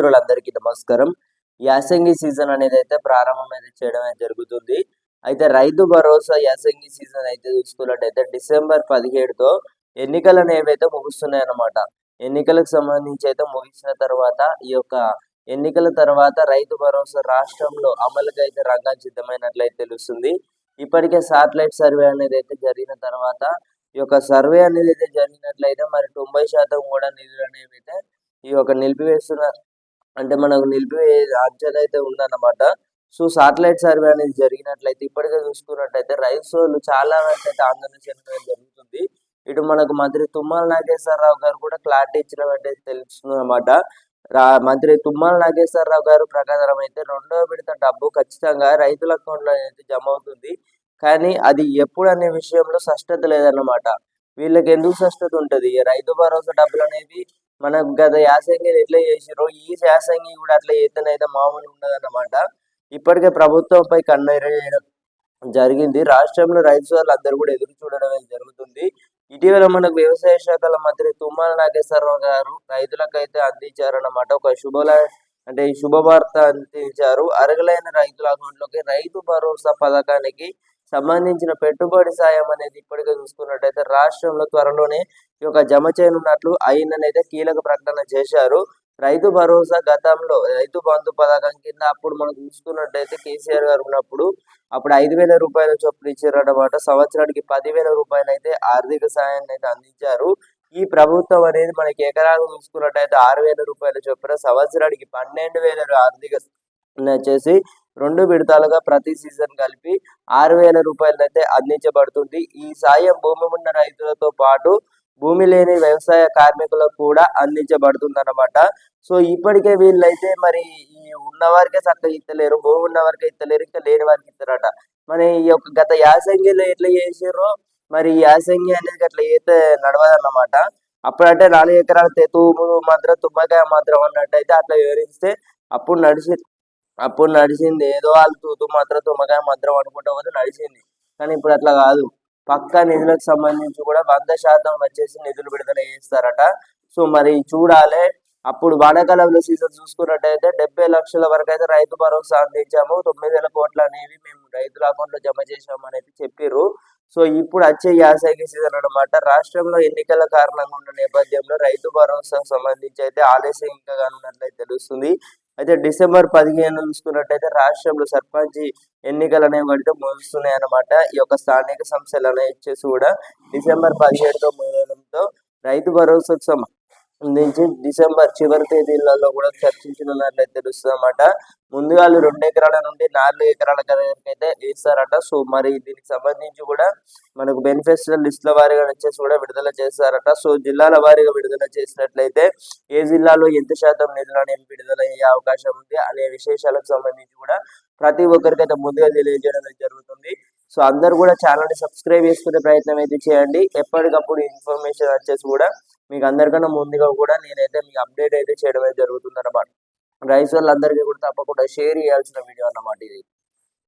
మిత్రులందరికీ నమస్కారం. యాసంగి సీజన్ అనేది అయితే ప్రారంభం అయితే చేయడం అయితే జరుగుతుంది. అయితే రైతు భరోసా యాసంగి సీజన్ అయితే చూసుకున్నట్టయితే డిసెంబర్ పదిహేడుతో ఎన్నికలు అనేవి అయితే ముగుస్తున్నాయి అన్నమాట ఎన్నికలకు సంబంధించి అయితే ముగిసిన తర్వాత ఈ యొక్క ఎన్నికల తర్వాత రైతు భరోసా రాష్ట్రంలో అమలుకి అయితే రంగం సిద్ధమైనట్లయితే తెలుస్తుంది. ఇప్పటికే సాటిలైట్ సర్వే అనేది అయితే జరిగిన తర్వాత ఈ యొక్క సర్వే అనేది అయితే జరిగినట్లయితే మరి తొంభై శాతం కూడా నిధులు అనేవి అయితే ఈ యొక్క నిలిపివేస్తున్న అంటే మనకు నిలిపి ఆప్షన్ అయితే ఉందన్నమాట. సో సాటిలైట్ సర్వే అనేది జరిగినట్లయితే ఇప్పటికే చూసుకున్నట్టయితే రైతులు చాలా వరకు అయితే ఆందోళన చెందడం జరుగుతుంది. ఇటు మనకు మంత్రి తుమ్మల నాగేశ్వరరావు గారు కూడా క్లారిటీ ఇచ్చినట్టు తెలుస్తుంది అనమాట మంత్రి తుమ్మల నాగేశ్వరరావు గారు ప్రకారం అయితే రెండో విడత డబ్బు ఖచ్చితంగా రైతుల అకౌంట్లో అయితే జమ అవుతుంది. కానీ అది ఎప్పుడు అనే విషయంలో స్పష్టత లేదన్నమాట. వీళ్ళకి ఎందుకు స్పష్టత ఉంటుంది? రైతు భరోసా డబ్బులు అనేది మనకు గత యాసంగి ఎట్లా చేసిరో ఈ యాసంగి కూడా అట్లా చేతనైతే మామూలు ఉండదన్నమాట. ఇప్పటికే ప్రభుత్వంపై కన్నెరడం జరిగింది. రాష్ట్రంలో రైతు అందరూ కూడా ఎదురు చూడడం జరుగుతుంది. ఇటీవల మనకు వ్యవసాయ శాఖల మంత్రి తుమ్మల నాగేశ్వరరావు గారు రైతులకైతే అందించారన్నమాట. ఒక శుభల అంటే శుభవార్త అందించారు. అరగలైన రైతుల అకౌంట్లోకి రైతు భరోసా పథకానికి సంబంధించిన పెట్టుబడి సాయం అనేది ఇప్పటికే చూసుకున్నట్టయితే రాష్ట్రంలో త్వరలోనే ఈ యొక్క జమ చేయనున్నట్లు అయితే కీలక ప్రకటన చేశారు. రైతు భరోసా గతంలో రైతు బంధు పథకం కింద అప్పుడు మనం చూసుకున్నట్టయితే కేసీఆర్ గారు ఉన్నప్పుడు అప్పుడు ఐదు వేల రూపాయల చొప్పున ఇచ్చారన్నమాట. సంవత్సరానికి పదివేల రూపాయలు అయితే ఆర్థిక సాయాన్ని అయితే అందించారు. ఈ ప్రభుత్వం అనేది మనకి ఎకరాలు చూసుకున్నట్టయితే ఆరు వేల రూపాయల చొప్పున సంవత్సరానికి పన్నెండు వేల ఆర్థిక చేసి రెండు విడతలుగా ప్రతి సీజన్ కలిపి ఆరు వేల రూపాయలు అయితే అందించబడుతుంది. ఈ సాయం భూమి ఉన్న రైతులతో పాటు భూమి లేని వ్యవసాయ కార్మికులకు కూడా అందించబడుతుంది అనమాట సో ఇప్పటికే వీళ్ళైతే మరి ఈ ఉన్న వారికే చక్కగా ఇస్తలేరు భూమి ఉన్న వారికి ఇస్తలేరు ఇంకా లేని వారికి ఇస్తారట. మరి ఈ యొక్క గత యాసంగిలో ఎట్లా చేసారో మరి ఈ యాసంగి అనేది అట్లా అయితే నడవదన్నమాట. అప్పుడంటే నాలుగు ఎకరాల తూము మాత్రం తుమ్మకాయ మాత్రం అన్నట్టయితే అట్లా వివరిస్తే అప్పుడు నడిచి అప్పుడు నడిచింది. ఏదో వాళ్ళు తూతు మాత్రం తుమ్మకాయ మాత్రం అనుకుంటా పోతే నడిచింది. కానీ ఇప్పుడు అట్లా కాదు. పక్క నిధులకు సంబంధించి కూడా వంద శాతం వచ్చేసి నిధులు విడుదల చేస్తారట. సో మరి చూడాలి. అప్పుడు వానాకాలంలో సీజన్ చూసుకున్నట్టయితే డెబ్బై లక్షల వరకు అయితే రైతు భరోసా అందించాము. తొమ్మిది వేల కోట్లు అనేవి మేము రైతుల అకౌంట్లో జమ చేసాము అనేది చెప్పిర్రు. సో ఇప్పుడు వచ్చే యాసంగి సీజన్ అనమాట రాష్ట్రంలో ఎన్నికల కారణంగా ఉన్న నేపథ్యంలో రైతు భరోసా సంబంధించి అయితే ఆలస్యం ఇంకా కానున్నట్లయితే తెలుస్తుంది. అయితే డిసెంబర్ పదిహేను చూసుకున్నట్టయితే రాష్ట్రంలో సర్పంచ్ ఎన్నికలు అనేవి అంటే ముగుస్తున్నాయి అనమాట ఈ యొక్క స్థానిక సంస్థలు అనేవి వచ్చేసి కూడా డిసెంబర్ పదిహేడుతో ముగియడంతో రైతు భరోసాకు నుంచి డిసెంబర్ చివరి తేదీలలో కూడా చర్చించనున్నట్లయితే తెలుస్తుంది అనమాట ముందుగా రెండు ఎకరాల నుండి నాలుగు ఎకరాల అయితే వేస్తారట. సో మరి దీనికి సంబంధించి కూడా మనకు బెనిఫిట్స్ లిస్టుల వారీగా వచ్చేసి కూడా విడుదల చేస్తారట. సో జిల్లాల వారీగా విడుదల చేసినట్లయితే ఏ జిల్లాలో ఎంత శాతం నిధులు అనేవి విడుదల అయ్యే అవకాశం ఉంది అనే విశేషాలకు సంబంధించి కూడా ప్రతి ఒక్కరికి అయితే ముందుగా తెలియజేయడం జరుగుతుంది. సో అందరు కూడా ఛానల్ని సబ్స్క్రైబ్ చేసుకునే ప్రయత్నం అయితే చేయండి. ఎప్పటికప్పుడు ఇన్ఫర్మేషన్ వచ్చేసి కూడా మీకు అందరికన్నా ముందుగా కూడా నేనైతే మీకు అప్డేట్ అయితే చేయడం అయితే జరుగుతుంది అనమాట రైస్ వాళ్ళందరికీ కూడా తప్పకుండా షేర్ చేయాల్సిన వీడియో అన్నమాట ఇది.